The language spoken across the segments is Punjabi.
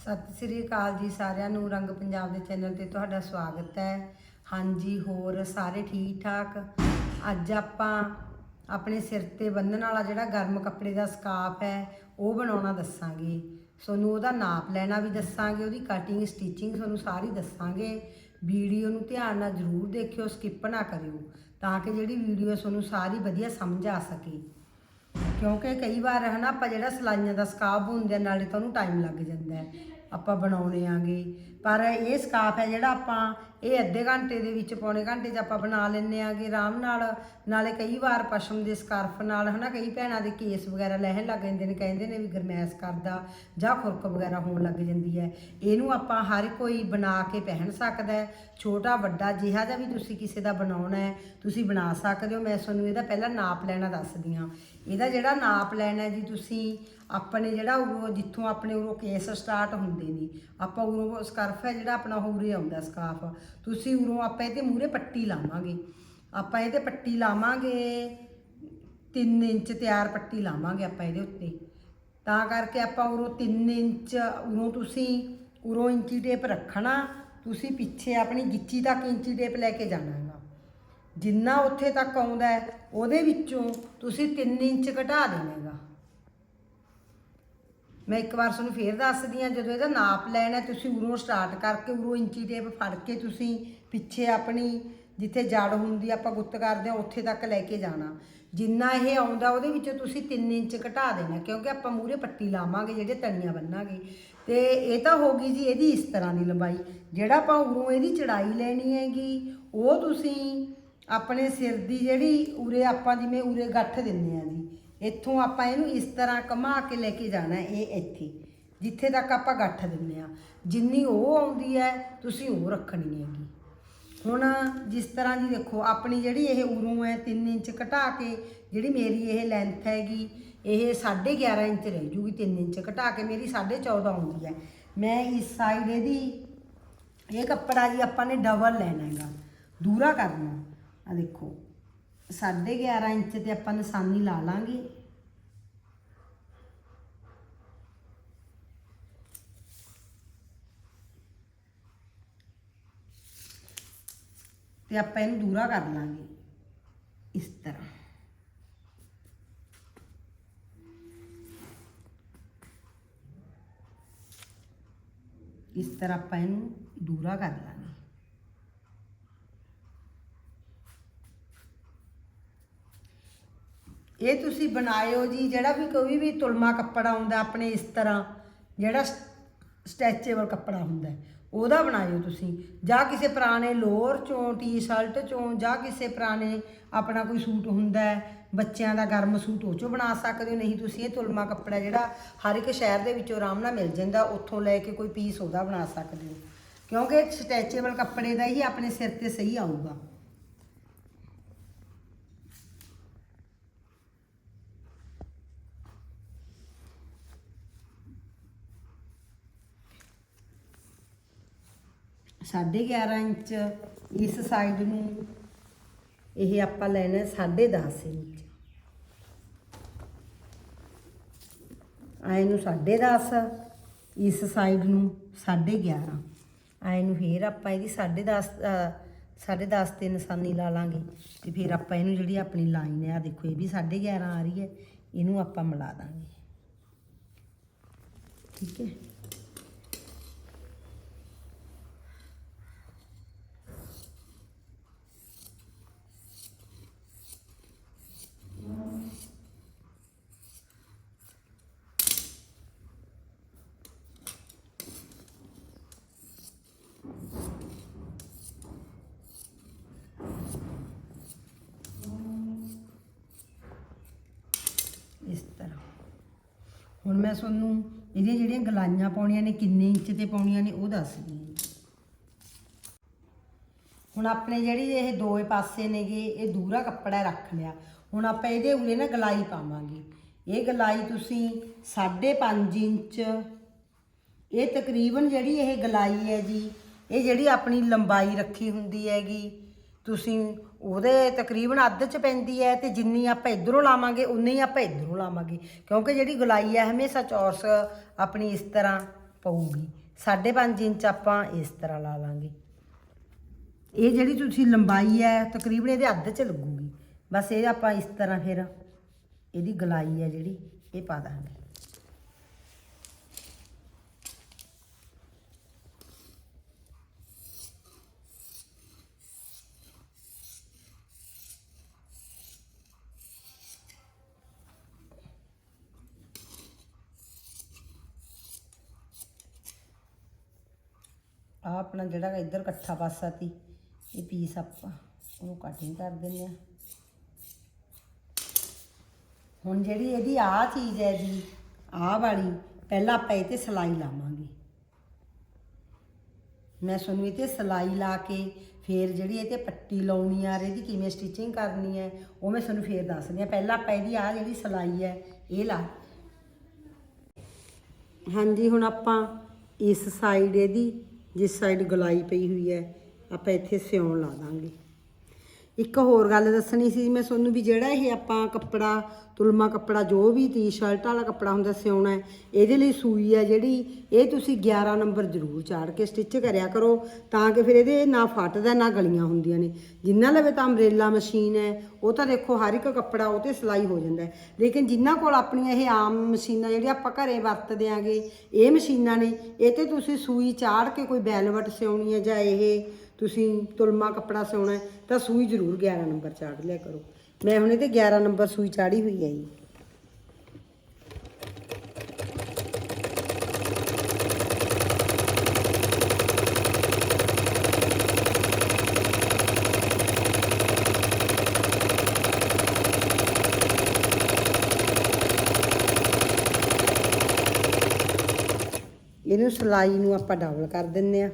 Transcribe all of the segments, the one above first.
ਸਤਿ ਸ੍ਰੀ ਅਕਾਲ ਜੀ ਸਾਰਿਆਂ ਨੂੰ, ਰੰਗ ਪੰਜਾਬ ਦੇ ਚੈਨਲ ਤੇ ਤੁਹਾਡਾ ਸਵਾਗਤ ਹੈ। ਹਾਂਜੀ, ਹੋਰ ਸਾਰੇ ਠੀਕ ਠਾਕ ਅੱਜ ਆਪਾਂ ਆਪਣੇ ਸਿਰ ਤੇ ਬੰਨਣ ਵਾਲਾ ਜਿਹੜਾ ਗਰਮ ਕੱਪੜੇ ਦਾ ਸਕਾਫ ਹੈ, ਉਹ ਬਣਾਉਣਾ ਦੱਸਾਂਗੇ। ਤੁਹਾਨੂੰ ਉਹਦਾ ਨਾਪ ਲੈਣਾ ਵੀ ਦੱਸਾਂਗੇ, ਉਹਦੀ ਕਟਿੰਗ ਸਟਿਚਿੰਗ ਤੁਹਾਨੂੰ ਸਾਰੀ ਦੱਸਾਂਗੇ। ਵੀਡੀਓ ਨੂੰ ਧਿਆਨ ਨਾਲ ਜ਼ਰੂਰ ਦੇਖਿਓ ਸਕਿੱਪ ਨਾ ਕਰਿਓ, ਤਾਂ ਕਿ ਜਿਹੜੀ ਵੀਡੀਓ ਤੁਹਾਨੂੰ ਸਾਰੀ ਵਧੀਆ ਸਮਝ ਆ ਸਕੇ। ਕਿਉਂਕਿ ਕਈ ਵਾਰ ਹਨਾ ਆਪਾਂ ਜਿਹੜਾ ਸਲਾਈਆਂ ਦਾ ਸਕਾਫ ਹੁੰਦੇ ਆ, ਨਾਲੇ ਤਾਂ ਉਹਨੂੰ ਟਾਈਮ ਲੱਗ ਜਾਂਦਾ ਹੈ। ਆਪਾਂ ਬਣਾਉਣੇ ਆਂਗੇ। ਪਰ ਇਹ ਸਕਾਫ ਹੈ ਜਿਹੜਾ ਆਪਾਂ ਇਹ ਅੱਧੇ ਘੰਟੇ ਦੇ ਵਿੱਚ, ਪੌਣੇ ਘੰਟੇ 'ਚ ਆਪਾਂ ਬਣਾ ਲੈਂਦੇ ਆਂਗੇ ਆਰਾਮ ਨਾਲ। ਨਾਲੇ ਕਈ ਵਾਰ ਪਸ਼ਮ ਦੇ ਸਕਾਰਫ ਨਾਲ ਹਨਾ ਕਈ ਭੈਣਾਂ ਦੇ ਕੇਸ ਵਗੈਰਾ ਲਹਿਣ ਲੱਗ ਜਾਂਦੇ ਨੇ, ਕਹਿੰਦੇ ਨੇ ਵੀ ਗਰਮੈਸ਼ ਕਰਦਾ ਜਾਂ ਖੁਰਕ ਵਗੈਰਾ ਹੋਣ ਲੱਗ ਜਾਂਦੀ ਹੈ। ਇਹਨੂੰ ਆਪਾਂ ਹਰ ਕੋਈ ਬਣਾ ਕੇ ਪਹਿਨ ਸਕਦਾ ਹੈ। ਛੋਟਾ, ਵੱਡਾ ਜਿਹਾ ਜਿਹਾ ਵੀ ਤੁਸੀਂ ਕਿਸੇ ਦਾ ਬਣਾਉਣਾ ਹੈ, ਤੁਸੀਂ ਬਣਾ ਸਕਦੇ ਹੋ। ਮੈਂ ਤੁਹਾਨੂੰ ਇਹਦਾ ਪਹਿਲਾਂ ਨਾਪ ਲੈਣਾ ਦੱਸਦੀ ਹਾਂ। ਇਹਦਾ ਜਿਹੜਾ ਨਾਪ ਲੈਣਾ ਜੀ ਤੁਸੀਂ, ਆਪਣੇ ਜਿਹੜਾ ਉਹ ਜਿੱਥੋਂ ਆਪਣੇ ਉਰੋਂ ਕੇਸ ਸਟਾਰਟ ਹੁੰਦੇ ਨੇ, ਆਪਾਂ ਉਰੋਂ ਸਕਰਫ ਹੈ ਜਿਹੜਾ ਆਪਣਾ ਉਰੇ ਆਉਂਦਾ ਸਕਾਫ ਤੁਸੀਂ ਉਰੋਂ ਆਪਾਂ ਇਹਦੇ ਮੂਰੇ ਪੱਟੀ ਲਾਵਾਂਗੇ। ਆਪਾਂ ਇਹਦੇ ਪੱਟੀ ਲਾਵਾਂਗੇ 3 ਇੰਚ ਤਿਆਰ ਪੱਟੀ ਲਾਵਾਂਗੇ ਆਪਾਂ ਇਹਦੇ ਉੱਤੇ। ਤਾਂ ਕਰਕੇ ਆਪਾਂ ਉਰੋਂ 3 ਇੰਚ, ਉਰੋਂ ਤੁਸੀਂ ਉਰੋਂ ਇੰਚੀ ਟੇਪ ਰੱਖਣਾ, ਤੁਸੀਂ ਪਿੱਛੇ ਆਪਣੀ ਗਿੱਚੀ ਤੱਕ ਇੰਚੀ ਟੇਪ ਲੈ ਕੇ ਜਾਣਾ। ਜਿੰਨਾ ਉੱਥੇ ਤੱਕ ਆਉਂਦਾ ਹੈ ਉਹਦੇ ਵਿੱਚੋਂ ਤੁਸੀਂ 3 ਇੰਚ ਘਟਾ ਦੇਣਾ ਹੈਗਾ ਮੈਂ ਇੱਕ ਵਾਰ ਤੁਹਾਨੂੰ ਫੇਰ ਦੱਸਦੀ ਹਾਂ ਜਦੋਂ ਇਹਦਾ ਨਾਪ ਲੈਣਾ ਹੈ, ਤੁਸੀਂ ਉਰੋਂ ਸਟਾਰਟ ਕਰਕੇ ਉਰੋਂ ਇੰਚੀ ਟੇਪ ਫੜ ਕੇ ਤੁਸੀਂ ਪਿੱਛੇ ਆਪਣੀ ਜਿੱਥੇ ਜੜ ਹੁੰਦੀ ਆ, ਆਪਾਂ ਗੁੱਤ ਕਰਦੇ ਹਾਂ ਉੱਥੇ ਤੱਕ ਲੈ ਕੇ ਜਾਣਾ। ਜਿੰਨਾ ਇਹ ਆਉਂਦਾ ਉਹਦੇ ਵਿੱਚੋਂ ਤੁਸੀਂ 3 ਇੰਚ ਘਟਾ ਦੇਣਾ ਕਿਉਂਕਿ ਆਪਾਂ ਮੂਰੇ ਪੱਟੀ ਲਾਵਾਂਗੇ ਜਿਹੜੇ ਤਣੀਆਂ ਬੰਨਾਂਗੇ। ਤੇ ਇਹ ਤਾਂ ਹੋ ਗਈ ਜੀ ਇਹਦੀ ਇਸ ਤਰ੍ਹਾਂ ਦੀ ਲੰਬਾਈ। ਜਿਹੜਾ ਆਪਾਂ ਉਰੋਂ ਇਹਦੀ ਚੜਾਈ ਲੈਣੀ ਹੈਗੀ ਉਹ ਤੁਸੀਂ ਆਪਣੇ ਸਿਰ ਦੀ ਜਿਹੜੀ ਉਰੇ ਆਪਾਂ ਜਿਵੇਂ ਉਰੇ ਗੱਠ ਦਿੰਨੇ ਆ ਜੀ, ਇੱਥੋਂ ਆਪਾਂ ਇਹਨੂੰ ਇਸ ਤਰ੍ਹਾਂ ਕਮਾ ਕੇ ਲੈ ਕੇ ਜਾਣਾ ਇਹ ਇੱਥੇ, ਜਿੱਥੇ ਤੱਕ ਆਪਾਂ ਗੱਠ ਦਿੰਨੇ ਆ ਜਿੰਨੀ ਉਹ ਆਉਂਦੀ ਹੈ, ਤੁਸੀਂ ਉਹ ਰੱਖਣੀ ਹੈਗੀ। ਹੁਣ ਜਿਸ ਤਰ੍ਹਾਂ ਜੀ ਦੇਖੋ, ਆਪਣੀ ਜਿਹੜੀ ਇਹ ਉਰੋਂ ਹੈ 3 ਇੰਚ ਘਟਾ ਕੇ, ਜਿਹੜੀ ਮੇਰੀ ਇਹ ਲੈਂਥ ਹੈਗੀ, ਇਹ 11.5 ਇੰਚ ਰਹਿ ਜੂਗੀ 3 ਇੰਚ ਘਟਾ ਕੇ ਮੇਰੀ 14.5 ਆਉਂਦੀ ਹੈ। ਮੈਂ ਇਸ ਸਾਈਡ ਇਹਦੀ, ਇਹ ਕੱਪੜਾ ਜੀ ਆਪਾਂ ਨੇ ਡਬਲ ਲੈਣਾ ਹੈਗਾ, ਦੂਰਾ ਕਰਨਾ। ਆ ਦੇਖੋ 11.5 ਇੰਚ ਤੇ ਆਪਾਂ ਨਿਸ਼ਾਨੀ ਲਾ ਲਾਂਗੇ। ਤੇ ਆਪਾਂ ਇਹਨੂੰ ਦੂਰਾ ਕਰ ਲਾਂਗੇ, ਇਸ ਤਰ੍ਹਾਂ। ਇਸ ਤਰ੍ਹਾਂ ਆਪਾਂ ਇਹਨੂੰ ਦੂਰਾ ਕਰ ਲਾਂਗੇ। ਇਹ ਤੁਸੀਂ ਬਣਾਇਓ ਜੀ, ਜਿਹੜਾ ਵੀ ਕੋਈ ਵੀ ਤੁਲਮਾ ਕੱਪੜਾ ਹੁੰਦਾ ਆਪਣੇ ਇਸ ਤਰ੍ਹਾਂ, ਜਿਹੜਾ ਸਟੈਚੇਬਲ ਕੱਪੜਾ ਹੁੰਦਾ ਉਹਦਾ ਬਣਾਇਓ ਤੁਸੀਂ। ਜਾਂ ਕਿਸੇ ਪੁਰਾਣੇ ਲੋਅਰ ਚੋਂ, ਟੀ-ਸ਼ਰਟ ਚੋਂ, ਜਾਂ ਕਿਸੇ ਪੁਰਾਣੇ ਆਪਣਾ ਕੋਈ ਸੂਟ ਹੁੰਦਾ ਬੱਚਿਆਂ ਦਾ ਗਰਮ ਸੂਟ ਉਹ ਚੋਂ ਬਣਾ ਸਕਦੇ ਹੋ। ਨਹੀਂ ਤੁਸੀਂ ਇਹ ਤੁਲਮਾ ਕੱਪੜਾ ਜਿਹੜਾ ਹਰ ਇੱਕ ਸ਼ਹਿਰ ਦੇ ਵਿੱਚੋਂ ਆਰਾਮ ਨਾਲ ਮਿਲ ਜਾਂਦਾ, ਉੱਥੋਂ ਲੈ ਕੇ ਕੋਈ ਪੀਸ ਉਹਦਾ ਬਣਾ ਸਕਦੇ ਹੋ। ਕਿਉਂਕਿ ਸਟੈਚੇਬਲ ਕੱਪੜੇ ਦਾ ਹੀ ਆਪਣੇ ਸਿਰ ਤੇ ਸਹੀ ਆਊਗਾ। ਸਾਢੇ 11 ਇੰਚ ਇਸ ਸਾਈਡ ਨੂੰ। ਇਹ ਆਪਾਂ ਲੈਣਾ 10.5 ਇੰਚ। ਆਏ ਨੂੰ 10.5 ਇਸ ਸਾਈਡ ਨੂੰ 11.5 ਆਏ ਨੂੰ ਫੇਰ ਆਪਾਂ ਇਹਦੀ 10.5 10.5 ਤੇ ਨਿਸ਼ਾਨੀ ਲਾ ਲਾਂਗੇ। ਤੇ ਫਿਰ ਆਪਾਂ ਇਹਨੂੰ ਜਿਹੜੀ ਆਪਣੀ ਲਾਈਨ ਹੈ ਆ ਦੇਖੋ, ਇਹ ਵੀ 11.5 ਆ ਰਹੀ ਹੈ। ਇਹਨੂੰ ਆਪਾਂ ਮਿਲਾ ਦਾਂਗੇ। ਠੀਕ ਹੈ ਇਸ ਤਰ੍ਹਾਂ ਹੁਣ ਮੈਂ ਤੁਹਾਨੂੰ ਇਹਦੀਆਂ ਜਿਹੜੀਆਂ ਗਲਾਈਆਂ ਪਾਉਣੀਆਂ ਨੇ, ਕਿੰਨੇ ਇੰਚ ਤੇ ਪਾਉਣੀਆਂ ਨੇ, ਉਹ ਦੱਸਦੀ ਹੁਣ ਆਪਣੇ ਜਿਹੜੀ ਇਹ ਦੋਏ ਪਾਸੇ ਨੇਗੇ, ਇਹ ਦੂਰਾ ਕੱਪੜਾ ਰੱਖ ਲਿਆ। ਹੁਣ ਆਪਾਂ ਇਹਦੇ ਉਰੇ ਨਾ ਗਲਾਈ ਪਾਵਾਂਗੇ। ਇਹ ਗਲਾਈ ਤੁਸੀਂ 5.5 ਇੰਚ, ਇਹ ਤਕਰੀਬਨ ਜਿਹੜੀ ਇਹ ਗਲਾਈ ਹੈ ਜੀ, ਇਹ ਜਿਹੜੀ ਆਪਣੀ ਲੰਬਾਈ ਰੱਖੀ ਹੁੰਦੀ ਹੈਗੀ ਤੁਸੀਂ ਉਹਦੇ ਤਕਰੀਬਨ ਅੱਧ ਚ ਪੈਂਦੀ ਹੈ ਤੇ ਜਿੰਨੀ ਆਪਾਂ ਇਧਰੋਂ ਲਾਵਾਂਗੇ, ਉਨੀ ਹੀ ਆਪਾਂ ਇਧਰੋਂ ਲਾਵਾਂਗੇ। ਕਿਉਂਕਿ ਜਿਹੜੀ ਗੁਲਾਈ ਹੈ, ਹਮੇਸ਼ਾ ਚੌਰਸ ਆਪਣੀ ਇਸ ਤਰ੍ਹਾਂ ਪਊਗੀ। 5.5 ਇੰਚ ਆਪਾਂ ਇਸ ਤਰ੍ਹਾਂ ਲਾ ਲਾਂਗੇ। ਇਹ ਜਿਹੜੀ ਤੁਸੀਂ ਲੰਬਾਈ ਹੈ, ਤਕਰੀਬਨ ਇਹਦੇ ਅੱਧ ਚ ਲੱਗੂਗੀ। ਬਸ ਇਹ ਆਪਾਂ ਇਸ ਤਰ੍ਹਾਂ ਫਿਰ ਇਹਦੀ ਗਲਾਈ ਹੈ ਜਿਹੜੀ, ਇਹ ਪਾ ਦਾਂਗੇ ਆ ਆਪਣਾ ਜਿਹੜਾ ਇੱਧਰ ਇਕੱਠਾ ਪਾਸਾ ਤੀ, ਇਹ ਪੀਸ ਆਪਾਂ ਉਹਨੂੰ ਕਟਿੰਗ ਕਰ ਦਿੰਦੇ ਆ ਹੁਣ ਜਿਹੜੀ ਇਹਦੀ ਆ ਚੀਜ਼ ਹੈ ਜੀ, ਆਹ ਵਾਲੀ, ਪਹਿਲਾਂ ਆਪਾਂ ਇਹ ਤੇ ਸਲਾਈ ਲਾਵਾਂਗੇ। ਮੈਂ ਤੁਹਾਨੂੰ ਇਹ ਤੇ ਸਲਾਈ ਲਾ ਕੇ ਫੇਰ ਜਿਹੜੀ ਇਹ ਤੇ ਪੱਟੀ ਲਾਉਣੀ ਆ ਇਹਦੀ ਕਿਵੇਂ ਸਟਿਚਿੰਗ ਕਰਨੀ ਹੈ, ਉਹ ਮੈਂ ਤੁਹਾਨੂੰ ਫੇਰ ਦੱਸਦੀ ਆ ਪਹਿਲਾਂ ਆਪਾਂ ਇਹਦੀ ਆ ਜਿਹੜੀ ਸਲਾਈ ਹੈ, ਇਹ ਲਾ। ਹਾਂਜੀ, ਹੁਣ ਆਪਾਂ ਇਸ ਸਾਈਡ ਇਹਦੀ ਜਿਸ ਸਾਈਡ ਗਲਾਈ ਪਈ ਹੋਈ ਹੈ ਆਪਾਂ ਇੱਥੇ ਸਿਉਣ ਲਾ ਦਾਂਗੇ। ਇੱਕ ਹੋਰ ਗੱਲ ਦੱਸਣੀ ਸੀ, ਮੈਂ ਤੁਹਾਨੂੰ ਵੀ ਜਿਹੜਾ ਇਹ ਆਪਾਂ ਕੱਪੜਾ, ਤੁਲਮਾ ਕੱਪੜਾ, ਜੋ ਵੀ ਟੀ-ਸ਼ਰਟ ਵਾਲਾ ਕੱਪੜਾ ਹੁੰਦਾ ਸਿਉਣਾ ਇਹਦੇ ਲਈ ਸੂਈ ਹੈ ਜਿਹੜੀ, ਇਹ ਤੁਸੀਂ 11 ਨੰਬਰ ਜ਼ਰੂਰ ਚਾੜ ਕੇ ਸਟਿਚ ਕਰਿਆ ਕਰੋ, ਤਾਂ ਕਿ ਫਿਰ ਇਹਦੇ ਨਾ ਫਟਦਾ, ਨਾ ਗਲੀਆਂ ਹੁੰਦੀਆਂ ਨੇ। ਜਿੰਨਾ ਲਵੇ ਤਾਂ ਅੰਬ੍ਰੇਲਾ ਮਸ਼ੀਨ ਹੈ, ਉਹ ਤਾਂ ਦੇਖੋ ਹਰ ਇੱਕ ਕੱਪੜਾ ਉਹ ਤੇ ਸਿਲਾਈ ਹੋ ਜਾਂਦਾ ਲੇਕਿਨ ਜਿਨ੍ਹਾਂ ਕੋਲ ਆਪਣੀਆਂ ਇਹ ਆਮ ਮਸ਼ੀਨਾਂ ਜਿਹੜੀਆਂ ਆਪਾਂ ਘਰੇ ਵਰਤਦੇ ਆਂਗੇ ਇਹ ਮਸ਼ੀਨਾਂ ਨੇ, ਇਹ ਤੇ ਤੁਸੀਂ ਸੂਈ ਚਾੜ ਕੇ ਕੋਈ ਬੈਲਵਟ ਸਿਉਣੀ ਹੈ ਜਾਂ ਇਹ ਤੁਸੀਂ ਤੁਲਮਾ ਕੱਪੜਾ ਸਿਉਣਾ ਹੈ, ਤਾਂ ਸੂਈ ਜ਼ਰੂਰ 11 ਨੰਬਰ ਚਾੜ ਲਿਆ ਕਰੋ। ਮੈਂ ਹੁਣ ਇਹਦੇ 11 ਨੰਬਰ ਸੂਈ ਚਾੜੀ ਹੋਈ ਹੈ ਜੀ। ਇਹਨੂੰ ਸਲਾਈ ਨੂੰ ਆਪਾਂ ਡਬਲ ਕਰ ਦਿੰਨੇ ਆ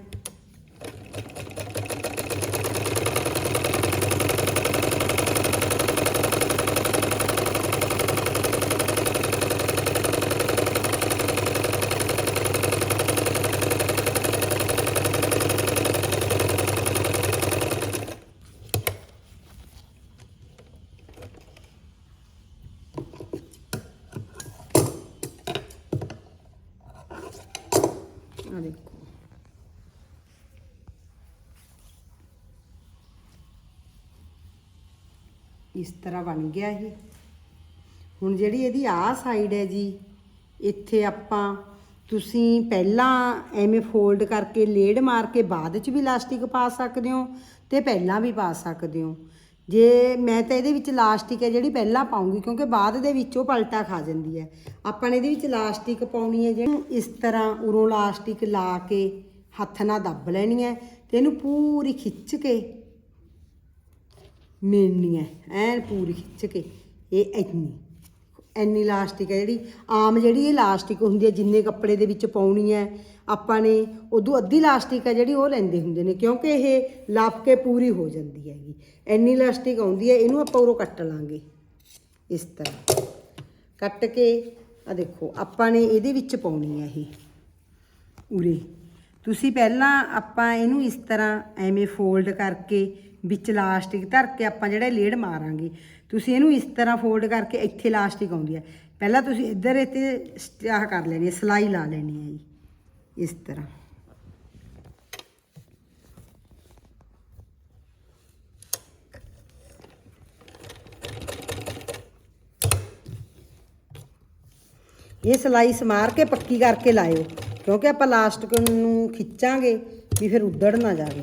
ਦੇਖੋ ਇਸ ਤਰ੍ਹਾਂ ਬਣ ਗਿਆ ਇਹ। ਹੁਣ ਜਿਹੜੀ ਇਹਦੀ ਆਹ ਸਾਈਡ ਹੈ ਜੀ, ਇੱਥੇ ਆਪਾਂ ਤੁਸੀਂ ਪਹਿਲਾਂ ਐਵੇਂ ਫੋਲਡ ਕਰਕੇ ਲੇਡ ਮਾਰ ਕੇ ਬਾਅਦ ਚ ਵੀ ਇਲਾਸਟਿਕ ਪਾ ਸਕਦੇ ਹੋ ਤੇ ਪਹਿਲਾਂ ਵੀ ਪਾ ਸਕਦੇ ਹੋ। ਜੇ ਮੈਂ ਤਾਂ ਇਹਦੇ ਵਿੱਚ ਇਲਾਸਟਿਕ ਹੈ ਜਿਹੜੀ ਪਹਿਲਾਂ ਪਾਉਂਗੀ, ਕਿਉਂਕਿ ਬਾਅਦ ਦੇ ਵਿੱਚ ਉਹ ਪਲਟਾ ਖਾ ਜਾਂਦੀ ਹੈ। ਆਪਾਂ ਨੇ ਇਹਦੇ ਵਿੱਚ ਇਲਾਸਟਿਕ ਪਾਉਣੀ ਹੈ ਜਿਹੜੀ, ਇਸ ਤਰ੍ਹਾਂ ਉਰੋਂ ਇਲਾਸਟਿਕ ਲਾ ਕੇ ਹੱਥ ਨਾਲ ਦੱਬ ਲੈਣੀ ਹੈ ਤੇ ਇਹਨੂੰ ਪੂਰੀ ਖਿੱਚ ਕੇ ਮਿਲਣੀ ਹੈ ਐਨ ਪੂਰੀ ਖਿੱਚ ਕੇ, ਇਹ ਇੰਨੀ। ਇੰਨੀ ਇਲਾਸਟਿਕ ਹੈ ਜਿਹੜੀ, ਆਮ ਜਿਹੜੀ ਇਹ ਇਲਾਸਟਿਕ ਹੁੰਦੀ ਹੈ ਜਿੰਨੇ ਕੱਪੜੇ ਦੇ ਵਿੱਚ ਪਾਉਣੀ ਹੈ ਆਪਾਂ ਨੇ, ਉਦੋਂ ਅੱਧੀ ਇਲਾਸਟਿਕ ਹੈ ਜਿਹੜੀ ਉਹ ਲੈਂਦੇ ਹੁੰਦੇ ਨੇ, ਕਿਉਂਕਿ ਇਹ ਲੱਪ ਕੇ ਪੂਰੀ ਹੋ ਜਾਂਦੀ ਹੈਗੀ। ਇੰਨੀ ਇਲਾਸਟਿਕ ਆਉਂਦੀ ਹੈ ਇਹਨੂੰ ਆਪਾਂ ਉਰੋਂ ਕੱਟ ਲਾਂਗੇ, ਇਸ ਤਰ੍ਹਾਂ। ਕੱਟ ਕੇ ਆ ਦੇਖੋ, ਆਪਾਂ ਨੇ ਇਹਦੇ ਵਿੱਚ ਪਾਉਣੀ ਹੈ ਇਹ, ਉਰੇ। ਤੁਸੀਂ ਪਹਿਲਾਂ ਆਪਾਂ ਇਹਨੂੰ ਇਸ ਤਰ੍ਹਾਂ ਐਵੇਂ ਫੋਲਡ ਕਰਕੇ ਵਿੱਚ ਲਾਸਟਿਕ ਧਰ ਕੇ ਆਪਾਂ ਜਿਹੜਾ ਲੇਡ ਮਾਰਾਂਗੇ। ਤੁਸੀਂ ਇਹਨੂੰ ਇਸ ਤਰ੍ਹਾਂ ਫੋਲਡ ਕਰਕੇ ਇੱਥੇ ਇਲਾਸਟਿਕ ਆਉਂਦੀ ਹੈ। ਪਹਿਲਾਂ ਤੁਸੀਂ ਇੱਧਰ ਇੱਥੇ ਸਟ- ਆਹ ਕਰ ਲੈਣੀ ਹੈ, ਸਲਾਈ ਲਾ ਲੈਣੀ ਹੈ ਜੀ, ਇਸ ਤਰ੍ਹਾਂ। ਇਹ ਸਲਾਈ ਸਮਾਰ ਕੇ ਪੱਕੀ ਕਰਕੇ ਲਾਇਓ, ਕਿਉਂਕਿ ਆਪਾਂ ਲਾਸਟਿਕ ਨੂੰ ਖਿੱਚਾਂਗੇ ਵੀ ਫਿਰ ਉੱਧੜ ਨਾ ਜਾਵੇ।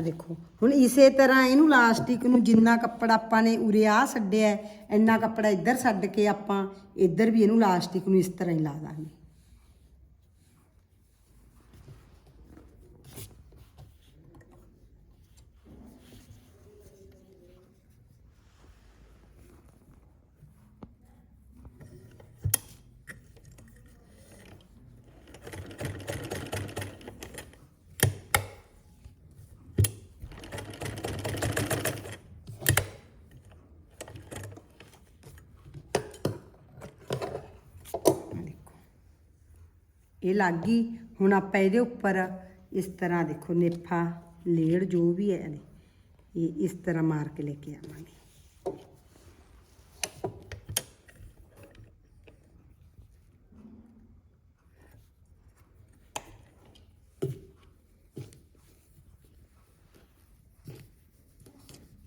ਆ ਦੇਖੋ। ਹੁਣ ਇਸੇ ਤਰ੍ਹਾਂ ਇਹਨੂੰ ਲਾਸਟਿਕ ਨੂੰ ਜਿੰਨਾ ਕੱਪੜਾ ਆਪਾਂ ਨੇ ਉਰੇ ਆ ਛੱਡਿਆ ਇੰਨਾ ਕੱਪੜਾ ਇੱਧਰ ਛੱਡ ਕੇ ਆਪਾਂ ਇੱਧਰ ਵੀ ਇਹਨੂੰ ਲਾਸਟਿਕ ਨੂੰ ਇਸ ਤਰ੍ਹਾਂ ਹੀ ਲਾ ਦਾਂਗੇ। ਇਹ ਲੱਗ ਗਈ, ਹੁਣ ਆਪਾਂ ਇਹਦੇ ਉੱਪਰ ਇਸ ਤਰ੍ਹਾਂ ਦੇਖੋ ਨੇਫਾ ਲੇੜ ਜੋ ਵੀ ਹੈ ਇਹਦੇ, ਇਹ ਇਸ ਤਰ੍ਹਾਂ ਮਾਰ ਕੇ ਲੈ ਕੇ ਆਵਾਂਗੇ।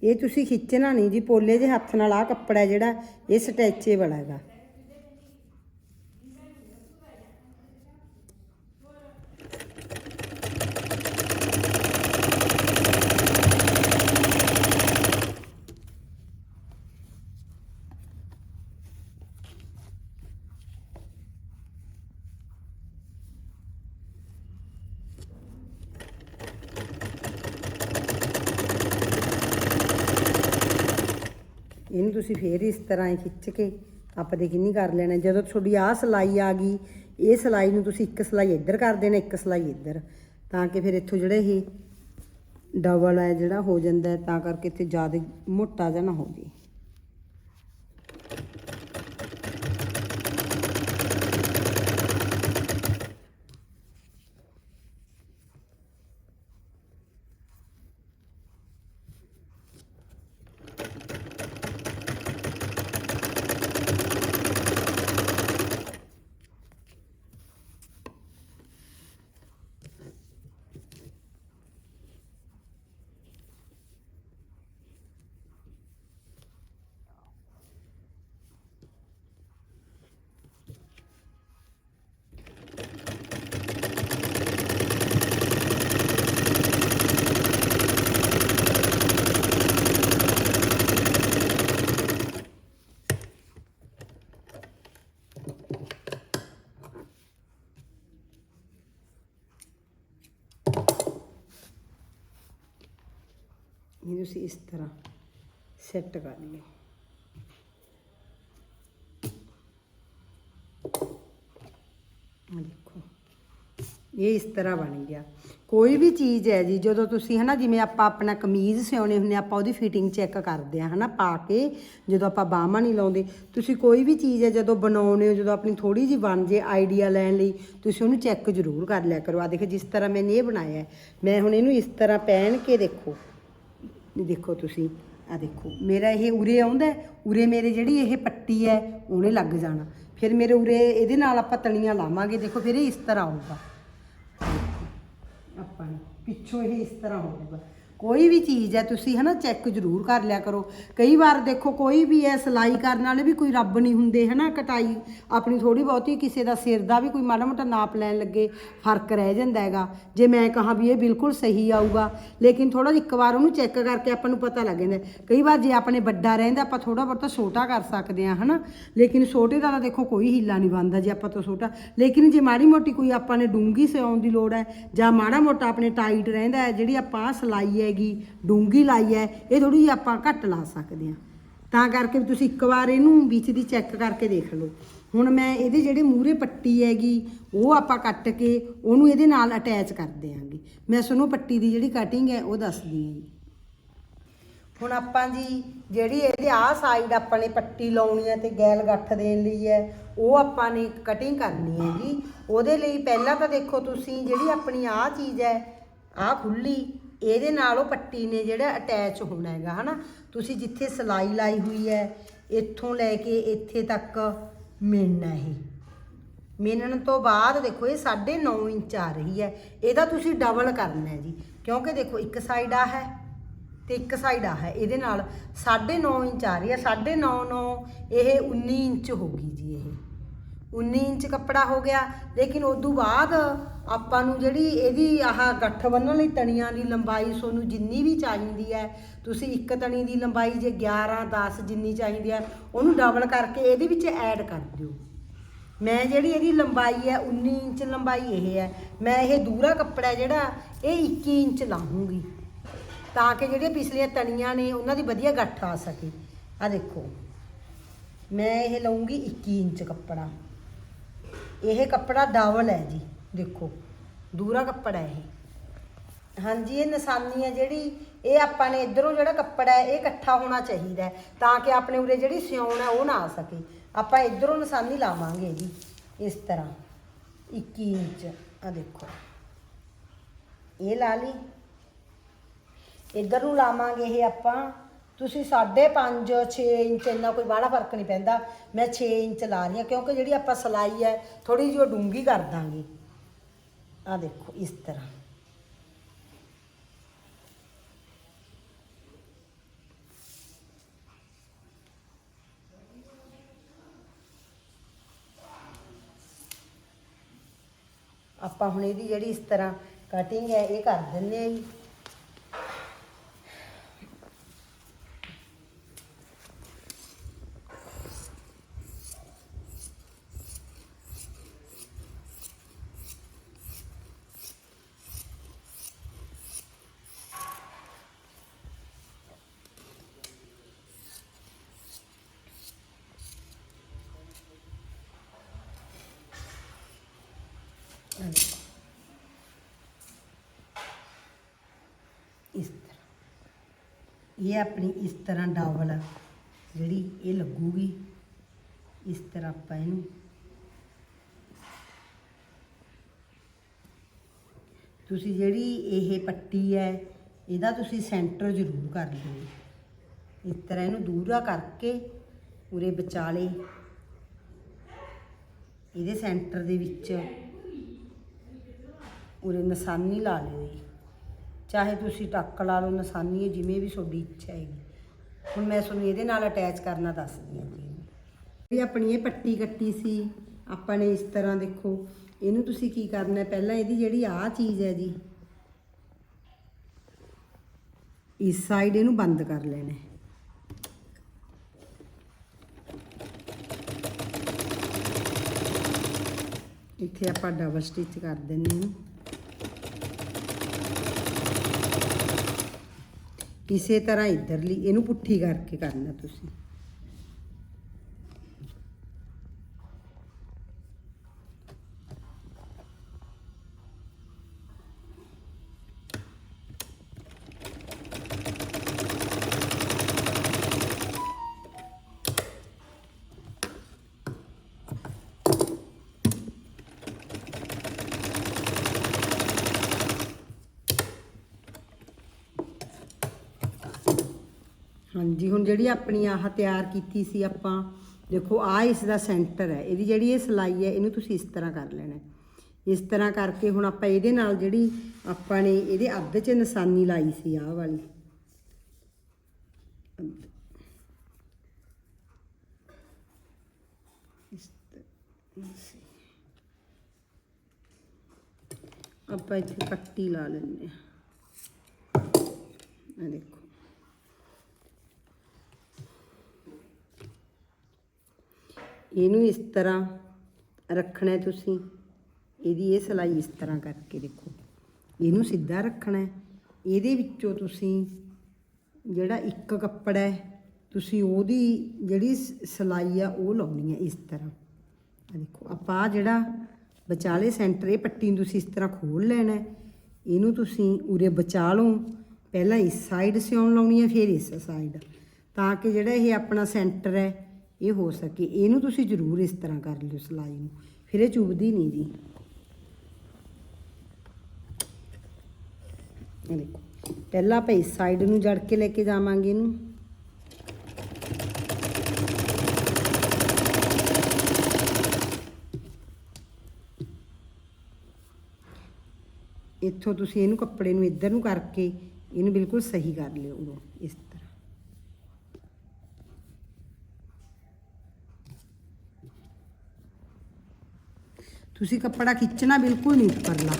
ਇਹ ਤੁਸੀਂ ਖਿੱਚਣਾ ਨਹੀਂ ਜੀ, ਪੋਲੇ ਦੇ ਹੱਥ ਨਾਲ ਆ ਕੱਪੜਾ ਜਿਹੜਾ, ਇਹ ਸਟੈਚੇਬਲ ਹੈਗਾ। ਤੁਸੀਂ ਫੇਰ ਇਸ ਤਰ੍ਹਾਂ ਹੀ ਖਿੱਚ ਕੇ ਆਪਾਂ ਕਿੰਨੀ ਕਰ ਲੈਣਾ। ਜਦੋਂ ਤੁਹਾਡੀ ਆਹ ਸਲਾਈ ਆ ਗਈ, ਇਹ ਸਲਾਈ ਨੂੰ ਤੁਸੀਂ ਇੱਕ ਸਲਾਈ ਇੱਧਰ ਕਰ ਦੇਣਾ, ਇੱਕ ਸਲਾਈ ਇੱਧਰ। ਤਾਂ ਕਿ ਫਿਰ ਇੱਥੋਂ ਜਿਹੜੇ ਇਹ ਡਬਲ ਹੈ ਜਿਹੜਾ ਹੋ ਜਾਂਦਾ ਤਾਂ ਕਰਕੇ ਇੱਥੇ ਜ਼ਿਆਦਾ ਮੋਟਾ ਜਿਹਾ ਨਾ ਹੋ ਜੇ ਇਹ ਤੁਸੀਂ ਇਸ ਤਰ੍ਹਾਂ ਸੈੱਟ ਕਰ ਲਿਓ ਦੇਖੋ, ਇਹ ਇਸ ਤਰ੍ਹਾਂ ਬਣ ਗਿਆ। ਕੋਈ ਵੀ ਚੀਜ਼ ਹੈ ਜੀ, ਜਦੋਂ ਤੁਸੀਂ ਹਨਾ, ਜਿਵੇਂ ਆਪਾਂ ਆਪਣਾ ਕਮੀਜ਼ ਸਿਉਣੇ ਹੁੰਦੇ ਆਪਾਂ ਉਹਦੀ ਫਿਟਿੰਗ ਚੈੱਕ ਕਰਦੇ ਆ ਹਨਾ, ਪਾ ਕੇ ਜਦੋਂ ਆਪਾਂ ਬਾਹਾਂ ਨਹੀਂ ਲਾਉਂਦੇ। ਤੁਸੀਂ ਕੋਈ ਵੀ ਚੀਜ਼ ਹੈ, ਜਦੋਂ ਬਣਾਉਣੇ ਹੋ, ਜਦੋਂ ਆਪਣੀ ਥੋੜੀ ਜਿਹੀ ਬਣ ਜੇ ਆਈਡੀਆ ਲੈਣ ਲਈ, ਤੁਸੀਂ ਉਹਨੂੰ ਚੈੱਕ ਜ਼ਰੂਰ ਕਰ ਲਿਆ ਕਰੋ। ਆ ਦੇਖੋ, ਜਿਸ ਤਰ੍ਹਾਂ ਮੈਂ ਇਹ ਬਣਾਇਆ ਮੈਂ ਹੁਣ ਇਹਨੂੰ ਇਸ ਤਰ੍ਹਾਂ ਪਹਿਨ ਕੇ ਦੇਖੋ। ਇਹ ਦੇਖੋ ਤੁਸੀਂ ਆ ਦੇਖੋ, ਮੇਰਾ ਇਹ ਉਰੇ ਆਉਂਦਾ ਉਰੇ ਮੇਰੇ ਜਿਹੜੀ ਇਹ ਪੱਟੀ ਹੈ, ਉਹਨੇ ਲੱਗ ਜਾਣਾ। ਫਿਰ ਮੇਰੇ ਉਰੇ ਇਹਦੇ ਨਾਲ ਆਪਾਂ ਤਣੀਆਂ ਲਾਵਾਂਗੇ, ਦੇਖੋ ਫਿਰ ਇਹ ਇਸ ਤਰ੍ਹਾਂ ਆਊਗਾ ਆਪਾਂ ਨੇ ਪਿੱਛੋਂ ਇਹ ਇਸ ਤਰ੍ਹਾਂ ਹੋਊਗਾ। ਕੋਈ ਵੀ ਚੀਜ਼ ਹੈ, ਤੁਸੀਂ ਹਨਾ ਚੈੱਕ ਜ਼ਰੂਰ ਕਰ ਲਿਆ ਕਰੋ। ਕਈ ਵਾਰ ਦੇਖੋ, ਕੋਈ ਵੀ ਹੈ, ਸਿਲਾਈ ਕਰਨ ਵਾਲੇ ਵੀ ਕੋਈ ਰੱਬ ਨਹੀਂ ਹੁੰਦੇ, ਹਨਾ, ਕਟਾਈ। ਆਪਣੀ ਥੋੜੀ ਬਹੁਤੀ ਕਿਸੇ ਦਾ ਸਿਰ ਦਾ ਵੀ ਕੋਈ ਮਾੜਾ ਮੋਟਾ ਨਾਪ ਲੈਣ ਲੱਗੇ, ਫ਼ਰਕ ਰਹਿ ਜਾਂਦਾ ਹੈਗਾ। ਜੇ ਮੈਂ ਕਹਾਂ ਵੀ ਇਹ ਬਿਲਕੁਲ ਸਹੀ ਆਊਗਾ, ਲੇਕਿਨ ਥੋੜਾ ਜਿਹਾ ਇੱਕ ਵਾਰ ਉਹਨੂੰ ਚੈੱਕ ਕਰਕੇ ਆਪਾਂ ਨੂੰ ਪਤਾ ਲੱਗ ਜਾਂਦਾ ਕਈ ਵਾਰ ਜੇ ਆਪਣੇ ਵੱਡਾ ਰਹਿੰਦਾ, ਆਪਾਂ ਥੋੜਾ ਬਹੁਤਾ ਛੋਟਾ ਕਰ ਸਕਦੇ ਹਾਂ, ਹਨਾ। ਲੇਕਿਨ ਛੋਟੇ ਦਾ ਤਾਂ ਦੇਖੋ ਕੋਈ ਹੀਲਾ ਨਹੀਂ ਬਣਦਾ ਜੇ ਆਪਾਂ ਤੋਂ ਛੋਟਾ। ਲੇਕਿਨ ਜੇ ਮਾੜੀ ਮੋਟੀ ਕੋਈ ਆਪਾਂ ਨੇ ਡੂੰਗੀ ਸਿਉਣ ਦੀ ਲੋੜ ਹੈ ਜਾਂ ਮਾੜਾ ਮੋਟਾ ਆਪਣੇ ਟਾਈਟ ਰਹਿੰਦਾ ਹੈ, ਜਿਹੜੀ ਆਪਾਂ ਆਹ ਹੈ ਹੈਗੀ ਡੂੰਗੀ ਲਾਈ ਹੈ, ਇਹ ਥੋੜੀ ਜਿਹੀ ਆਪਾਂ ਘੱਟ ਲਾ ਸਕਦੇ ਹਾਂ। ਤਾਂ ਕਰਕੇ ਵੀ ਤੁਸੀਂ ਇੱਕ ਵਾਰ ਇਹਨੂੰ ਵਿੱਚ ਦੀ ਚੈੱਕ ਕਰਕੇ ਦੇਖ ਲਓ। ਹੁਣ ਮੈਂ ਇਹਦੇ ਜਿਹੜੇ ਮੂਹਰੇ ਪੱਟੀ ਹੈਗੀ, ਉਹ ਆਪਾਂ ਕੱਟ ਕੇ ਉਹਨੂੰ ਇਹਦੇ ਨਾਲ ਅਟੈਚ ਕਰ ਦਿਆਂਗੇ। ਮੈਂ ਤੁਹਾਨੂੰ ਪੱਟੀ ਦੀ ਜਿਹੜੀ ਕਟਿੰਗ ਹੈ, ਉਹ ਦੱਸਦੀ ਹਾਂ ਜੀ। ਹੁਣ ਆਪਾਂ ਜੀ ਜਿਹੜੀ ਇਹਦੇ ਆਹ ਸਾਈਡ ਆਪਾਂ ਨੇ ਪੱਟੀ ਲਾਉਣੀ ਹੈ ਤੇ ਗੈਲ ਗੱਠ ਦੇਣ ਲਈ ਹੈ, ਉਹ ਆਪਾਂ ਨੇ ਕਟਿੰਗ ਕਰਨੀ ਹੈ ਜੀ। ਉਹਦੇ ਲਈ ਪਹਿਲਾਂ ਤਾਂ ਦੇਖੋ ਤੁਸੀਂ ਜਿਹੜੀ ਆਪਣੀ ਆਹ ਚੀਜ਼ ਹੈ, ਆਹ ਖੁੱਲੀ ਇਹਦੇ ਨਾਲ ਉਹ ਪੱਟੀ ਨੇ ਜਿਹੜਾ ਅਟੈਚ ਹੋਣਾ ਹੈਗਾ, ਹਨਾ? ਤੁਸੀਂ ਜਿੱਥੇ ਸਲਾਈ ਲਾਈ ਹੋਈ ਹੈ, ਇੱਥੋਂ ਲੈ ਕੇ ਇੱਥੇ ਤੱਕ ਮਿਲਣਾ ਇਹ। ਮਿਲਣ ਤੋਂ ਬਾਅਦ ਦੇਖੋ, ਇਹ 9.5 ਇੰਚ ਆ ਰਹੀ ਹੈ। ਇਹਦਾ ਤੁਸੀਂ ਡਬਲ ਕਰਨਾ ਹੈ ਜੀ। ਕਿਉਂਕਿ ਦੇਖੋ, ਇੱਕ ਸਾਈਡ ਆ ਹੈ ਤੇ ਇੱਕ ਸਾਈਡ ਆ ਹੈ। ਇਹਦੇ ਨਾਲ 9.5 ਇੰਚ ਆ ਰਹੀ ਹੈ। 9.5 9 ਇਹ 19 ਇੰਚ ਹੋ ਗਈ ਜੀ ਇਹ। 19 ਇੰਚ ਕੱਪੜਾ ਹੋ ਗਿਆ। ਲੇਕਿਨ ਉਸ ਤੋਂ ਬਾਅਦ ਆਪਾਂ ਨੂੰ ਜਿਹੜੀ ਇਹਦੀ ਆਹ ਗੱਠ ਬੰਨਣ ਲਈ ਤਣੀਆਂ ਦੀ ਲੰਬਾਈ ਤੁਹਾਨੂੰ ਜਿੰਨੀ ਵੀ ਚਾਹੀਦੀ ਹੈ, ਤੁਸੀਂ ਇੱਕ ਤਣੀ ਦੀ ਲੰਬਾਈ ਜੇ 11 10 ਜਿੰਨੀ ਚਾਹੀਦੀ ਹੈ, ਉਹਨੂੰ ਡਬਲ ਕਰਕੇ ਇਹਦੇ ਵਿੱਚ ਐਡ ਕਰ ਦਿਓ। ਮੈਂ ਜਿਹੜੀ ਇਹਦੀ ਲੰਬਾਈ ਹੈ 19 ਇੰਚ ਲੰਬਾਈ ਇਹ ਹੈ। ਮੈਂ ਇਹ ਦੂਰਾ ਕੱਪੜਾ ਜਿਹੜਾ, ਇਹ 21 ਇੰਚ ਲਾਹੂੰਗੀ ਤਾਂ ਕਿ ਜਿਹੜੀਆਂ ਪਿਛਲੀਆਂ ਤਣੀਆਂ ਨੇ, ਉਹਨਾਂ ਦੀ ਵਧੀਆ ਗੱਠ ਆ ਸਕੇ। ਆ ਦੇਖੋ, ਮੈਂ ਇਹ ਲਵਾਂਗੀ 21 ਇੰਚ ਕੱਪੜਾ। ਇਹ ਕੱਪੜਾ ਡਾਵਲ ਹੈ ਜੀ, ਦੇਖੋ। ਦੂਰਾ ਕੱਪੜਾ ਇਹ। ਹਾਂਜੀ, ਇਹ ਨਿਸ਼ਾਨੀ ਹੈ ਜਿਹੜੀ, ਇਹ ਆਪਾਂ ਨੇ ਇਧਰੋਂ ਜਿਹੜਾ ਕੱਪੜਾ ਹੈ, ਇਹ ਇਕੱਠਾ ਹੋਣਾ ਚਾਹੀਦਾ ਤਾਂ ਕਿ ਆਪਣੇ ਉਰੇ ਜਿਹੜੀ ਸਿਉਣ ਹੈ, ਉਹ ਨਾ ਆ ਸਕੇ। ਆਪਾਂ ਇਧਰੋਂ ਨਿਸ਼ਾਨੀ ਲਾਵਾਂਗੇ ਜੀ, ਇਸ ਤਰ੍ਹਾਂ। 21 ਇੰਚ ਆ ਦੇਖੋ। ਇਹ ਲਾ ਲਈ। ਇੱਧਰ ਨੂੰ ਲਾਵਾਂਗੇ ਇਹ ਆਪਾਂ। ਤੁਸੀਂ 5.5 6 ਇੰਚ ਇੰਨਾ ਕੋਈ ਬਾਹਲਾ ਫ਼ਰਕ ਨਹੀਂ ਪੈਂਦਾ। ਮੈਂ 6 ਇੰਚ ਲਾ ਰਹੀ ਹਾਂ, ਕਿਉਂਕਿ ਜਿਹੜੀ ਆਪਾਂ ਸਲਾਈ ਹੈ ਥੋੜੀ ਜਿਹੀ ਉਹ ਡੂੰਗੀ ਕਰ ਦਾਂਗੀ। ਆ ਦੇਖੋ, ਇਸ ਤਰ੍ਹਾਂ। ਆਪਾਂ ਹੁਣ ਇਹਦੀ ਜਿਹੜੀ ਇਸ ਤਰ੍ਹਾਂ ਕਟਿੰਗ ਹੈ, ਇਹ ਕਰ ਦਿੰਨੇ ਆ ਜੀ। ਇਹ ਆਪਣੀ ਇਸ ਤਰ੍ਹਾਂ ਡਬਲ ਜਿਹੜੀ ਇਹ ਲੱਗੂਗੀ, ਇਸ ਤਰ੍ਹਾਂ ਆਪਾਂ ਇਹਨੂੰ ਤੁਸੀਂ ਜਿਹੜੀ ਇਹ ਪੱਟੀ ਹੈ, ਇਹਦਾ ਤੁਸੀਂ ਸੈਂਟਰ ਜ਼ਰੂਰ ਕਰ ਲਿਓ ਇਸ ਤਰ੍ਹਾਂ ਇਹਨੂੰ ਦੂਰਾ ਕਰਕੇ ਉਰੇ ਵਿਚਾਲੇ, ਇਹਦੇ ਸੈਂਟਰ ਦੇ ਵਿੱਚ ਉਰੇ ਨਿਸ਼ਾਨੀ ਲਾ ਲਿਓ। ਚਾਹੇ ਤੁਸੀਂ ਟੱਕ ਲਾ ਲਓ, ਨਿਸ਼ਾਨੀ ਹੈ, ਜਿਵੇਂ ਵੀ ਤੁਹਾਡੀ ਇੱਛਾ ਹੈਗੀ। ਹੁਣ ਮੈਂ ਤੁਹਾਨੂੰ ਇਹਦੇ ਨਾਲ ਅਟੈਚ ਕਰਨਾ ਦੱਸਦੀ ਹਾਂ ਜੀ। ਇਹ ਆਪਣੀ ਇਹ ਪੱਟੀ ਕੱਟੀ ਸੀ, ਆਪਾਂ ਨੇ ਇਸ ਤਰ੍ਹਾਂ ਦੇਖੋ, ਇਹਨੂੰ ਤੁਸੀਂ ਕੀ ਕਰਨਾ ਹੈ? ਪਹਿਲਾਂ ਇਹਦੀ ਜਿਹੜੀ ਆਹ ਚੀਜ਼ ਹੈ ਜੀ, ਇਸ ਸਾਈਡ ਇਹਨੂੰ ਬੰਦ ਕਰ ਲੈਣਾ ਇੱਥੇ ਆਪਾਂ ਡਬਲ ਸਟਿਚ ਕਰ ਦਿੰਨੇ ਹਾਂ। ਇਸੇ ਤਰ੍ਹਾਂ ਇਧਰਲੀ ਇਹਨੂੰ ਪੁੱਠੀ ਕਰਕੇ ਕਰਨਾ ਤੁਸੀਂ ਹਾਂਜੀ ਹੁਣ ਜਿਹੜੀ ਆਪਣੀ ਆਹ ਤਿਆਰ ਕੀਤੀ ਸੀ ਆਪਾਂ, ਦੇਖੋ ਆ ਇਸ ਦਾ ਸੈਂਟਰ ਹੈ, ਇਹਦੀ ਜਿਹੜੀ ਇਹ ਸਲਾਈ ਹੈ, ਇਹਨੂੰ ਤੁਸੀਂ ਇਸ ਤਰ੍ਹਾਂ ਕਰ ਲੈਣਾ ਇਸ ਤਰ੍ਹਾਂ ਕਰਕੇ ਹੁਣ ਆਪਾਂ ਇਹਦੇ ਨਾਲ ਜਿਹੜੀ ਆਪਾਂ ਨੇ ਇਹਦੇ ਅੱਧ 'ਚ ਨਿਸ਼ਾਨੀ ਲਾਈ ਸੀ ਆਹ ਵਾਲੀ। ਆਪਾਂ ਇੱਥੇ ਪੱਟੀ ਲਾ ਲੈਂਦੇ ਹਾਂ। ਆ ਦੇਖੋ। ਇਹਨੂੰ ਇਸ ਤਰ੍ਹਾਂ ਰੱਖਣਾ ਤੁਸੀਂ। ਇਹਦੀ ਇਹ ਸਲਾਈ ਇਸ ਤਰ੍ਹਾਂ ਕਰਕੇ ਦੇਖੋ। ਇਹਨੂੰ ਸਿੱਧਾ ਰੱਖਣਾ ਇਹਦੇ ਵਿੱਚੋਂ ਤੁਸੀਂ ਜਿਹੜਾ ਇੱਕ ਕੱਪੜਾ ਹੈ, ਤੁਸੀਂ ਉਹਦੀ ਜਿਹੜੀ ਸ- ਸਲਾਈ ਆ, ਉਹ ਲਾਉਣੀ ਹੈ ਇਸ ਤਰ੍ਹਾਂ। ਆ ਦੇਖੋ, ਆਪਾਂ ਜਿਹੜਾ ਵਿਚਾਲੇ ਸੈਂਟਰ, ਇਹ ਪੱਟੀ ਨੂੰ ਤੁਸੀਂ ਇਸ ਤਰ੍ਹਾਂ ਖੋਲ ਲੈਣਾ ਇਹਨੂੰ ਤੁਸੀਂ ਉਰੇ ਬਚਾ ਲਓ ਪਹਿਲਾਂ ਇਸ ਸਾਈਡ ਸਿਉਣ ਲਾਉਣੀ ਹੈ, ਫਿਰ ਇਸ ਸਾਈਡ ਤਾਂ ਕਿ ਜਿਹੜਾ ਇਹ ਆਪਣਾ ਸੈਂਟਰ ਹੈ ਇਹ ਹੋ ਸਕੇ, ਇਹਨੂੰ ਤੁਸੀਂ ਜ਼ਰੂਰ ਇਸ ਤਰ੍ਹਾਂ ਕਰ ਲਿਓ ਸਲਾਈ ਨੂੰ। ਫਿਰ ਇਹ ਚੁਭਦੀ ਨਹੀਂ ਜੀ। ਦੇਖੋ, ਪਹਿਲਾਂ ਆਪਾਂ ਇਸ ਸਾਈਡ ਨੂੰ ਜੜ ਕੇ ਲੈ ਕੇ ਜਾਵਾਂਗੇ ਇਹਨੂੰ। ਇੱਥੋਂ ਤੁਸੀਂ ਇਹਨੂੰ ਕੱਪੜੇ ਨੂੰ ਇੱਧਰ ਨੂੰ ਕਰਕੇ ਇਹਨੂੰ ਬਿਲਕੁਲ ਸਹੀ ਕਰ ਲਿਓ ਉਰੋਂ ਇਸ ਤਰ੍ਹਾਂ ਤੁਸੀਂ ਕੱਪੜਾ ਖਿੱਚਣਾ ਬਿਲਕੁਲ ਨਹੀਂ ਉੱਪਰਲਾ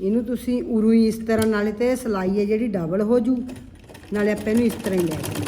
ਇਹਨੂੰ ਤੁਸੀਂ ਉਰੂ ਹੀ ਇਸ ਤਰ੍ਹਾਂ, ਨਾਲੇ ਤੇ ਸਲਾਈ ਹੈ ਜਿਹੜੀ ਡਬਲ ਹੋ ਜੂ। ਨਾਲੇ ਆਪਾਂ ਇਹਨੂੰ ਇਸ ਤਰ੍ਹਾਂ ਹੀ ਲੈ ਜਾਵਾਂਗੇ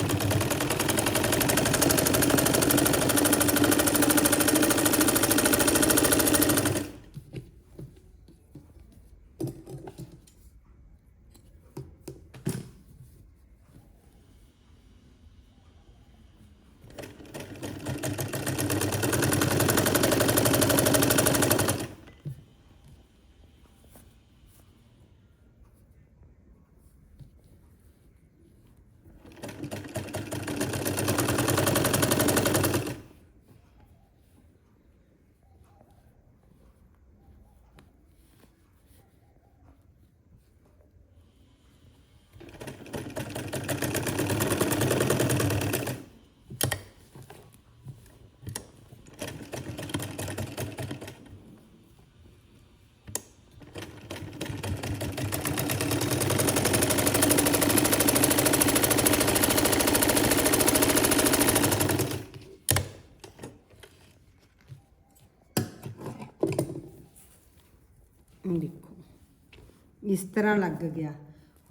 ਇਸ ਤਰ੍ਹਾਂ ਲੱਗ ਗਿਆ।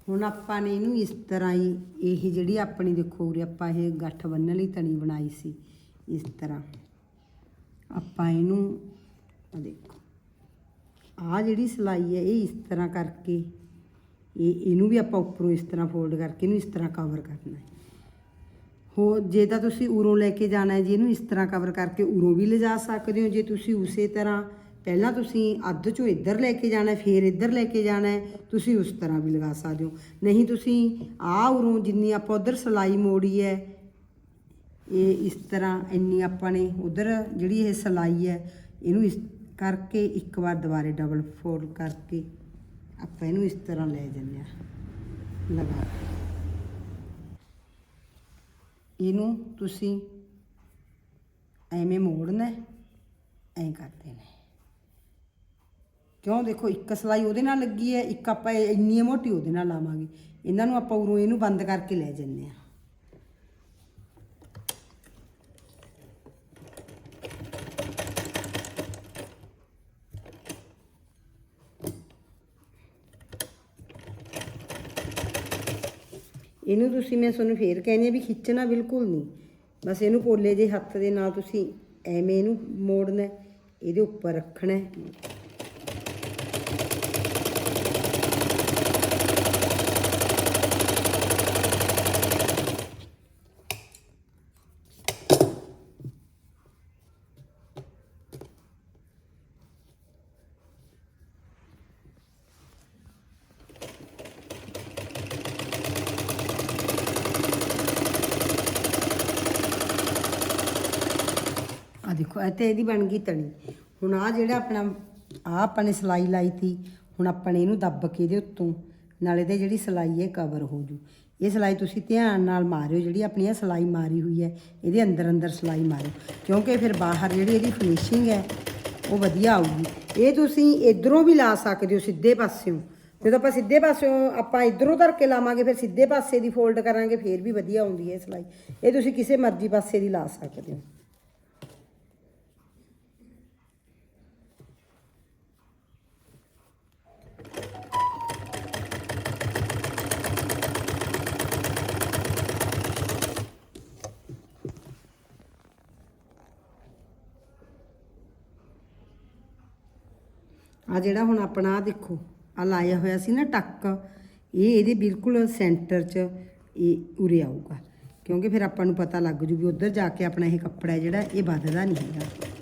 ਹੁਣ ਆਪਾਂ ਨੇ ਇਹਨੂੰ ਇਸ ਤਰ੍ਹਾਂ ਹੀ ਇਹ ਜਿਹੜੀ ਆਪਣੀ ਦੇਖੋ ਉਰੇ ਆਪਾਂ ਇਹ ਗੱਠ ਬੰਨ੍ਹਣ ਲਈ ਤਣੀ ਬਣਾਈ ਸੀ, ਇਸ ਤਰ੍ਹਾਂ। ਆਪਾਂ ਇਹਨੂੰ ਆ ਦੇਖੋ ਆ ਜਿਹੜੀ ਸਲਾਈ ਹੈ ਇਹ ਇਸ ਤਰ੍ਹਾਂ ਕਰਕੇ, ਇਹ ਇਹਨੂੰ ਵੀ ਆਪਾਂ ਉੱਪਰੋਂ ਇਸ ਤਰ੍ਹਾਂ ਫੋਲਡ ਕਰਕੇ ਇਹਨੂੰ ਇਸ ਤਰ੍ਹਾਂ ਕਵਰ ਕਰਨਾ ਹੈ। ਹੋ ਜੇ ਤਾਂ ਤੁਸੀਂ ਉਰੋਂ ਲੈ ਕੇ ਜਾਣਾ ਹੈ, ਜੀ ਇਹਨੂੰ ਇਸ ਤਰ੍ਹਾਂ ਕਵਰ ਕਰਕੇ ਉਰੋਂ ਵੀ ਲਿਜਾ ਸਕਦੇ ਹੋ, ਜੇ ਤੁਸੀਂ ਉਸੇ ਤਰ੍ਹਾਂ ਪਹਿਲਾਂ ਤੁਸੀਂ ਅੱਧ ਚੋਂ ਇੱਧਰ ਲੈ ਕੇ ਜਾਣਾ, ਫਿਰ ਇੱਧਰ ਲੈ ਕੇ ਜਾਣਾ ਤੁਸੀਂ ਉਸ ਤਰ੍ਹਾਂ ਵੀ ਲਗਾ ਸਕਦੇ ਹੋ ਨਹੀਂ, ਤੁਸੀਂ ਆਹ ਉਰੋਂ ਜਿੰਨੀ ਆਪਾਂ ਉਧਰ ਸਲਾਈ ਮੋੜੀ ਹੈ, ਇਹ ਇਸ ਤਰ੍ਹਾਂ ਇੰਨੀ ਆਪਾਂ ਨੇ ਉਧਰ ਜਿਹੜੀ ਇਹ ਸਲਾਈ ਹੈ, ਇਹਨੂੰ ਇਸ ਕਰਕੇ ਇੱਕ ਵਾਰ ਦੁਬਾਰੇ ਡਬਲ ਫੋਲਡ ਕਰਕੇ ਆਪਾਂ ਇਹਨੂੰ ਇਸ ਤਰ੍ਹਾਂ ਲੈ ਜੰਨੇ ਆ ਲਗਾ ਕੇ। ਇਹਨੂੰ ਤੁਸੀਂ ਐਵੇਂ ਮੋੜਨਾ ਐਂ ਕਰਦੇ ਨੇ ਕਿਉਂ? ਦੇਖੋ, ਇੱਕ ਸਲਾਈ ਉਹਦੇ ਨਾਲ ਲੱਗੀ ਹੈ, ਇੱਕ ਆਪਾਂ ਇਹ ਇੰਨੀ ਮੋਟੀ ਉਹਦੇ ਨਾਲ ਲਾਵਾਂਗੇ। ਇਹਨਾਂ ਨੂੰ ਆਪਾਂ ਉਰੋਂ ਇਹਨੂੰ ਬੰਦ ਕਰਕੇ ਲੈ ਜੰਨੇ ਆ ਇਹਨੂੰ ਤੁਸੀਂ, ਮੈਂ ਤੁਹਾਨੂੰ ਫੇਰ ਕਹਿੰਦੀ ਹਾਂ ਵੀ ਖਿੱਚਣਾ ਬਿਲਕੁਲ ਨਹੀਂ। ਬਸ ਇਹਨੂੰ ਪੋਲੇ ਜੇ ਹੱਥ ਦੇ ਨਾਲ ਤੁਸੀਂ ਐਵੇਂ ਇਹਨੂੰ ਮੋੜਨਾ ਇਹਦੇ ਉੱਪਰ ਰੱਖਣਾ ਹੈ। ਆ ਦੇਖੋ ਇਹ ਤੇ ਇਹਦੀ ਬਣ ਗਈ ਤਣੀ। ਹੁਣ ਆ ਜਿਹੜਾ ਆਪਣਾ ਆ ਆਪਾਂ ਨੇ ਸਲਾਈ ਲਾਈ ਤੀ, ਹੁਣ ਆਪਾਂ ਨੇ ਇਹਨੂੰ ਦੱਬ ਕੇ ਇਹਦੇ ਉੱਤੋਂ, ਨਾਲੇ ਤੇ ਜਿਹੜੀ ਸਲਾਈ ਹੈ ਕਵਰ ਹੋ ਜੂ। ਇਹ ਸਲਾਈ ਤੁਸੀਂ ਧਿਆਨ ਨਾਲ ਮਾਰਿਓ, ਜਿਹੜੀ ਆਪਣੀ ਇਹ ਸਲਾਈ ਮਾਰੀ ਹੋਈ ਹੈ, ਇਹਦੇ ਅੰਦਰ ਅੰਦਰ ਸਲਾਈ ਮਾਰਿਓ। ਕਿਉਂਕਿ ਫਿਰ ਬਾਹਰ ਜਿਹੜੀ ਇਹਦੀ ਫਿਨਿਸ਼ਿੰਗ ਹੈ, ਉਹ ਵਧੀਆ ਆਊਗੀ। ਇਹ ਤੁਸੀਂ ਇਧਰੋਂ ਵੀ ਲਾ ਸਕਦੇ ਹੋ ਸਿੱਧੇ ਪਾਸਿਓਂ। ਜਦੋਂ ਆਪਾਂ ਸਿੱਧੇ ਪਾਸਿਓਂ ਆਪਾਂ ਇਧਰੋਂ ਧਰ ਕੇ ਲਾਵਾਂਗੇ, ਫਿਰ ਸਿੱਧੇ ਪਾਸੇ ਦੀ ਫੋਲਡ ਕਰਾਂਗੇ, ਫਿਰ ਵੀ ਵਧੀਆ ਆਉਂਦੀ ਹੈ ਇਹ ਸਲਾਈ। ਇਹ ਤੁਸੀਂ ਕਿਸੇ ਮਰਜ਼ੀ ਪਾਸੇ ਦੀ ਲਾ ਸਕਦੇ ਹੋ। ਆ ਜਿਹੜਾ ਹੁਣ ਆਪਣਾ ਆਹ ਦੇਖੋ ਆ ਲਾਇਆ ਹੋਇਆ ਸੀ ਨਾ ਟੱਕ, ਇਹ ਇਹਦੇ ਬਿਲਕੁਲ ਸੈਂਟਰ 'ਚ ਇਹ ਉਰੇ ਆਊਗਾ। ਕਿਉਂਕਿ ਫਿਰ ਆਪਾਂ ਨੂੰ ਪਤਾ ਲੱਗ ਜੂ ਵੀ ਉੱਧਰ ਜਾ ਕੇ ਆਪਣਾ ਇਹ ਕੱਪੜਾ ਜਿਹੜਾ, ਇਹ ਵੱਧਦਾ ਨਹੀਂ ਹੈਗਾ।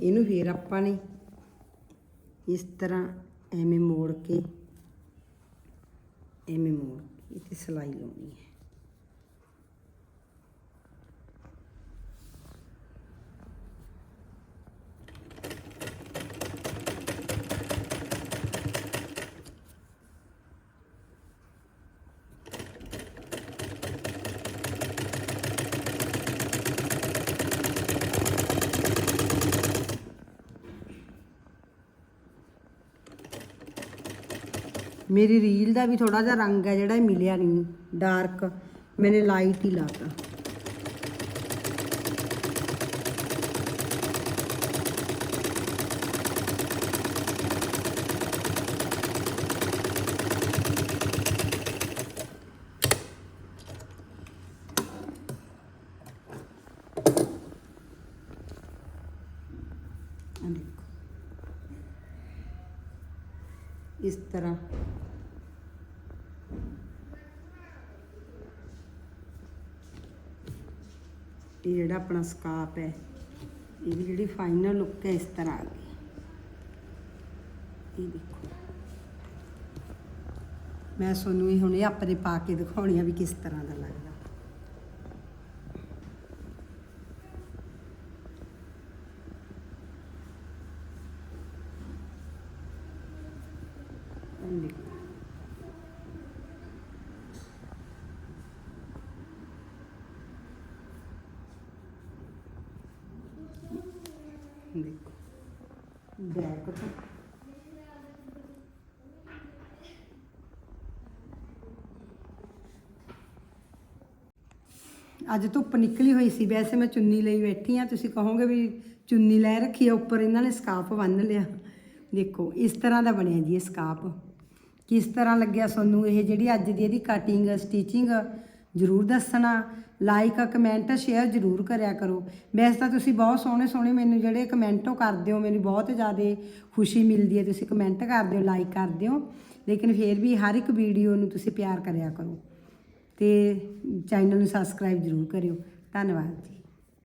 ਇਹਨੂੰ ਫੇਰ ਆਪਾਂ ਨੇ ਇਸ ਤਰ੍ਹਾਂ ਐਵੇਂ ਮੋੜ ਕੇ, ਐਵੇਂ ਮੋੜ ਕੇ ਤੇ ਸਲਾਈ ਲਾਉਣੀ ਹੈ। ਮੇਰੀ ਰੀਲ ਦਾ ਵੀ ਥੋੜਾ ਜਿਹਾ ਰੰਗ ਹੈ ਜਿਹੜਾ ਇਹ ਮਿਲਿਆ ਨਹੀਂ ਡਾਰਕ ਮੈਨੇ ਲਾਈਟ ਹੀ ਲਾਤਾ ਆਹ ਦੇਖੋ ਇਸ ਤਰ੍ਹਾਂ ਇਹ ਜਿਹੜਾ ਆਪਣਾ ਸਕਾਪ ਹੈ ਇਹਦੀ ਜਿਹੜੀ ਫਾਈਨਲ ਲੁੱਕ ਹੈ, ਇਸ ਤਰ੍ਹਾਂ ਆ ਗਈ। ਇਹ ਦੇਖੋ। ਮੈਂ ਤੁਹਾਨੂੰ ਇਹ ਹੁਣ ਇਹ ਆਪਣੇ ਪਾ ਕੇ ਦਿਖਾਉਣੀ ਆ ਵੀ ਕਿਸ ਤਰ੍ਹਾਂ ਦਾ ਲੱਗਦਾ ਇਹ ਦੇਖੋ ਦੇਖੋ ਬੈਕ ਤੋਂ ਅੱਜ ਧੁੱਪ ਨਿਕਲੀ ਹੋਈ ਸੀ, ਵੈਸੇ ਮੈਂ ਚੁੰਨੀ ਲਈ ਬੈਠੀ ਆ ਤੁਸੀਂ ਕਹੋਗੇ ਵੀ ਚੁੰਨੀ ਲੈ ਰੱਖੀ ਆ, ਉੱਪਰ ਇਹਨਾਂ ਨੇ ਸਕਾਫ ਬੰਨ ਲਿਆ। ਦੇਖੋ, ਇਸ ਤਰ੍ਹਾਂ ਦਾ ਬਣਿਆ ਜੀ ਇਹ ਸਕਾਫ ਕਿਸ ਤਰ੍ਹਾਂ ਲੱਗਿਆ ਤੁਹਾਨੂੰ? ਇਹ ਜਿਹੜੀ ਅੱਜ ਦੀ ਇਹਦੀ ਕਟਿੰਗ ਸਟਿਚਿੰਗ ਜਰੂਰ ਦੱਸਣਾ। ਲਾਈਕ ਕਮੈਂਟ ਸ਼ੇਅਰ ਜਰੂਰ ਕਰਿਆ ਕਰੋ। ਵੈਸੇ ਤਾਂ ਤੁਸੀਂ ਬਹੁਤ ਸੋਹਣੇ ਸੋਹਣੇ ਮੈਨੂੰ ਜਿਹੜੇ ਕਮੈਂਟੋ ਕਰਦੇ ਹੋ, ਮੈਨੂੰ ਬਹੁਤ ਜ਼ਿਆਦਾ ਖੁਸ਼ੀ ਮਿਲਦੀ ਹੈ। ਤੁਸੀਂ ਕਮੈਂਟ ਕਰਦੇ ਹੋ ਲਾਈਕ ਕਰਦੇ ਹੋ। ਲੇਕਿਨ ਫਿਰ ਵੀ ਹਰ ਇੱਕ ਵੀਡੀਓ ਨੂੰ ਤੁਸੀਂ ਪਿਆਰ ਕਰਿਆ ਕਰੋ। ਤੇ ਚੈਨਲ ਨੂੰ ਸਬਸਕ੍ਰਾਈਬ ਜਰੂਰ ਕਰਿਓ। ਧੰਨਵਾਦ ਜੀ।